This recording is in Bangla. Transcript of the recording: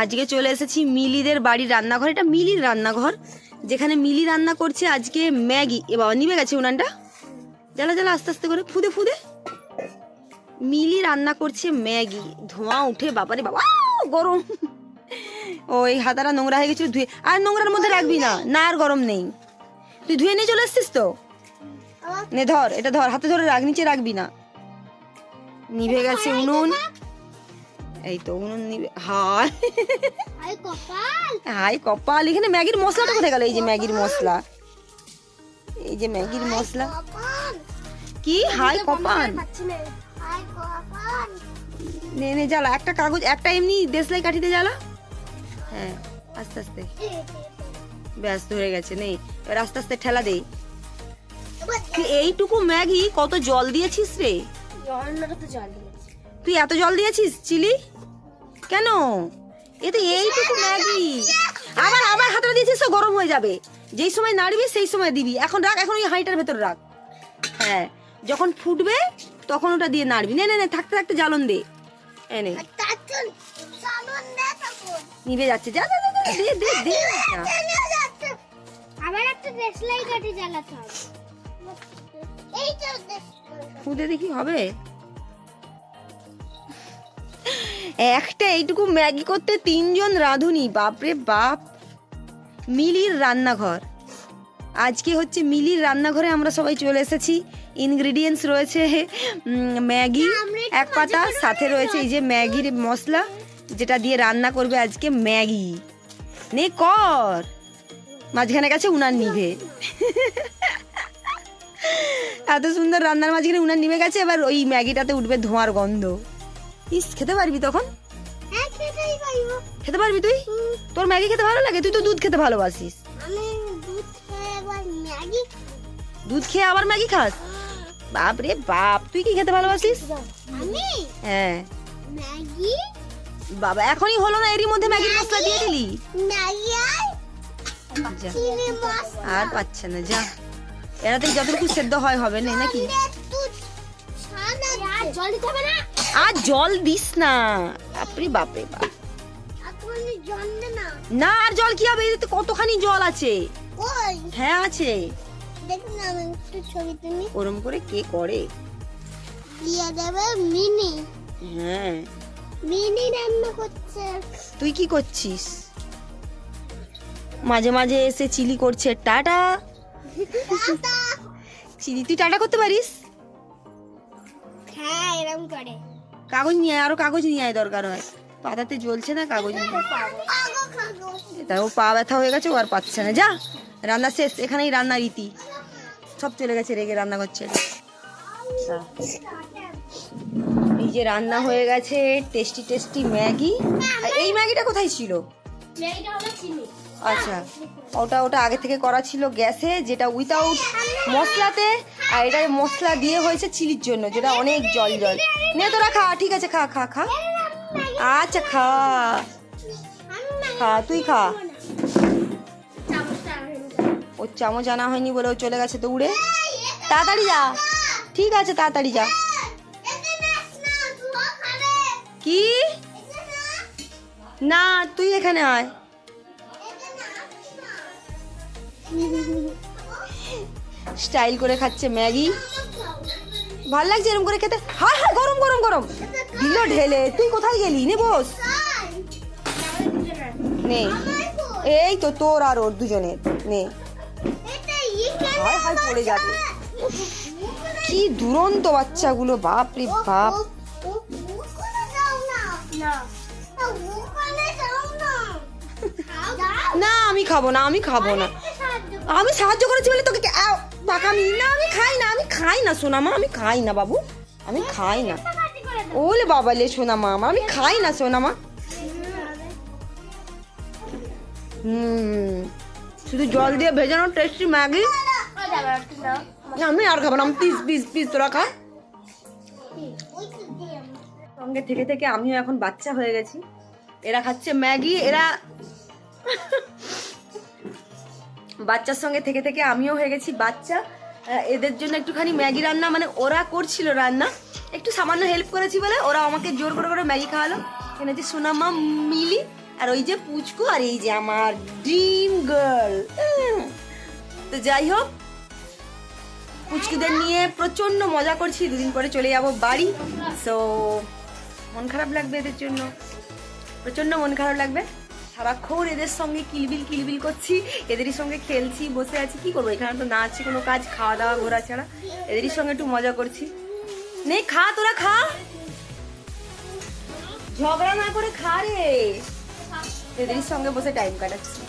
আজকে চলে এসেছি মিলিদের বাড়ির রান্নাঘর। এটা মিলির রান্নাঘর যেখানে মিলি রান্না করছে আজকে ম্যাগি। এ বাবা নিবে গেছে উনানটা? জ্বালা জ্বালা আস্তে আস্তে করে ফুদে ফুদে। মিলি রান্না করছে ম্যাগি। ধোঁয়া উঠে বাবারে বাবা গরম। ওই হাতারা নোংরা হয়ে গেছিল ধুয়ে। আর নোংরার মধ্যে রাখবি না না আর গরম নেই। তুই ধুয়ে নিয়ে চলে এসছিস তো? নে ধর এটা ধর হাতে ধরে রাখ নিচে রাখবি না। নিভে গেছে উনুন। এই তো উনুন হায়। আরে কপাল। হাই কপাল এখানে ম্যাগির মশলাটা কোথায় গেল? এই যে ম্যাগির মশলা। এই যে ম্যাগির মশলা। কি? হাই কপাল পাচ্ছি না। নে জ্বালা। একটা কাগজ একটা এমনি দেশলাই কাঠিতে জ্বালা। হ্যাঁ আস্তে আস্তে। ব্যাস ধরে গেছে নেই এবার আস্তে আস্তে ঠেলা দেই এইটুকু ম্যাগি কত জল দিয়েছিস রে? তুই এত জল দিয়েছিস চিলি? কেন? এ তো এইটুকু ম্যাগি। আবার আবার হাতটা দিয়েছিস তো গরম হয়ে যাবে। যেই সময় নাড়বি সেই সময় দিবি। এখন রাখ এখন ওই হাঁড়িটার ভেতর রাখ। হ্যাঁ যখন ফুটবে তখন ওটা দিয়ে নাড়বি। নে নে নে থাকতে থাকতে জ্বালন দে। এনে নিভে যাচ্ছে। যা যা, দে দে দে। আবার একটা দেশলাই কাঠি জ্বালাতে হবে। দেখি। হবে? একটা এইটুকু ম্যাগি করতে তিনজন রাঁধুনি বাপরে বাপ। মিলির রান্নাঘর। আজকে হচ্ছে মিলির রান্নাঘরে আমরা সবাই চলে এসেছি। ইনগ্রিডিয়েন্টস রয়েছে ম্যাগি এক পাতা সাথে রয়েছে এই যে ম্যাগির মশলা যেটা দিয়ে রান্না করবে আজকে ম্যাগি। নে কর। মাঝখানে গেছে উনার নিভে। এত সুন্দর রান্নার মাঝখানে উনার নিভে গেছে এবার ওই ম্যাগিটাতে উঠবে ধোঁয়ার গন্ধ। ইস খেতে পারবি তখন? হ্যাঁ খেতে পারবি তুই? তোর ম্যাগি খেতে ভালো লাগে? তুই তো দুধ খেতে ভালোবাসিস। দুধ খেয়ে আবার ম্যাগি খাস? বাপ রে বাপ তুই কি খেতে ভালোবাসিস? হ্যাঁ। বাবা এখনই হলো না এরই মধ্যে ম্যাগির মশলা দিয়ে দিলি? আর পাচ্ছে না যা। এরাতে যতটুকু সেদ্ধ হয় হবে না, নাকি? আর জল দিস না। বাপরে বাপরে বাপ না, আর জল কি হবে? এতে কতখানি জল আছে? হ্যাঁ আছে। ওরম করে কে করে? মিনি হ্যাঁ। মিনি রান্না করছে তুই কি করছিস? মাঝে মাঝে এসে চিলি করছে। টাটা। চিলি তুই টাটা করতে পারিস? হ্যাঁ এরকম করে। কাগজ নিয়ে আরও কাগজ নিয়ে আয় দরকার হয়। পাতাতে জ্বলছে না কাগজ তার ও পা ব্যথা হয়ে গেছে ও আর পাচ্ছে না। যা রান্না শেষ এখানেই রান্না রীতি। সব চলে গেছে রেগে রান্না করছে। এই যে রান্না হয়ে গেছে টেস্টি টেস্টি ম্যাগি। আর এই ম্যাগিটা কোথায় ছিল? ম্যাগিটা হবে চিনি। আচ্ছা ওটা ওটা আগে থেকে করা ছিল গ্যাসে, যেটা উইথাউট মশলাতে, আর এটা মশলা দিয়ে হয়েছে চিলির জন্য, যেটা অনেক জল জল। নে তোরা খা, ঠিক আছে, খা খা খা। আচ্ছা খা। খা, তুই খা। ওর চামচ আনা হয়নি বলে ও চলে গেছে দৌড়ে। তাড়াতাড়ি যা। ঠিক আছে, তাড়াতাড়ি যা। কি? না, তুই এখানে আয়। স্টাইল করে খাচ্ছে ম্যাগি। ভালো লাগছে এরকম করে খেতে? হ্যাঁ হ্যাঁ গরম গরম গরম। দিল ঢেলে, তুই কোথায় গেলি? নে, বস। নে। এই তো তোর আর ওর দুজনের। নে। পড়ে যাবে। কি দুরন্ত বাচ্চাগুলো, বাপ রে বাপ। না, আমি খাব না, আমি খাব না। আমি সাহায্য করেছি বলে তোকে বাকামি না, আমি খাই না, আমি খাই না সোনামা আমি খাই না বাবু। আমি খাই না। ওলে বাবা লে সোনামা আমার আমি খাই না সোনামা হুম। শুধু জল দিয়ে ভেজানো টেস্টি ম্যাগি। আমি আর খাব না পিস পিস পিস তোরা খা। সঙ্গে থেকে থেকে আমিও এখন বাচ্চা হয়ে গেছি। এরা খাচ্ছে ম্যাগি, এরা বাচ্চার সঙ্গে থেকে থেকে আমিও হয়ে গেছি বাচ্চা। এদের জন্য একটুখানি ম্যাগি রান্না মানে ওরা করছিল রান্না। একটু সামান্য হেল্প করেছি বলে ওরা আমাকে জোর করে করে ম্যাগি খাওয়ালো। এখানে যে সোনামা মিলি, আর ওই যে পুচকু, আর এই যে আমার ড্রিম গার্ল তো যাই হোক, পুচকুদের নিয়ে প্রচণ্ড মজা করছি। দুদিন পরে চলে যাব বাড়ি। সো মন খারাপ লাগবে এদের জন্য। প্রচণ্ড মন খারাপ লাগবে। সারাক্ষণ এদের সঙ্গে কিলবিল কিলবিল করছি, এদেরই সঙ্গে খেলছি, বসে আছি, কি করব? এখানে তো না আছে কোনো কাজ খাওয়া দাওয়া ঘোরা ছাড়া। এদেরই সঙ্গে একটু মজা করছি। নে, খা, তোরা খা। ঝগড়া না করে খা রে। এদেরই সঙ্গে বসে টাইম কাটাচ্ছি।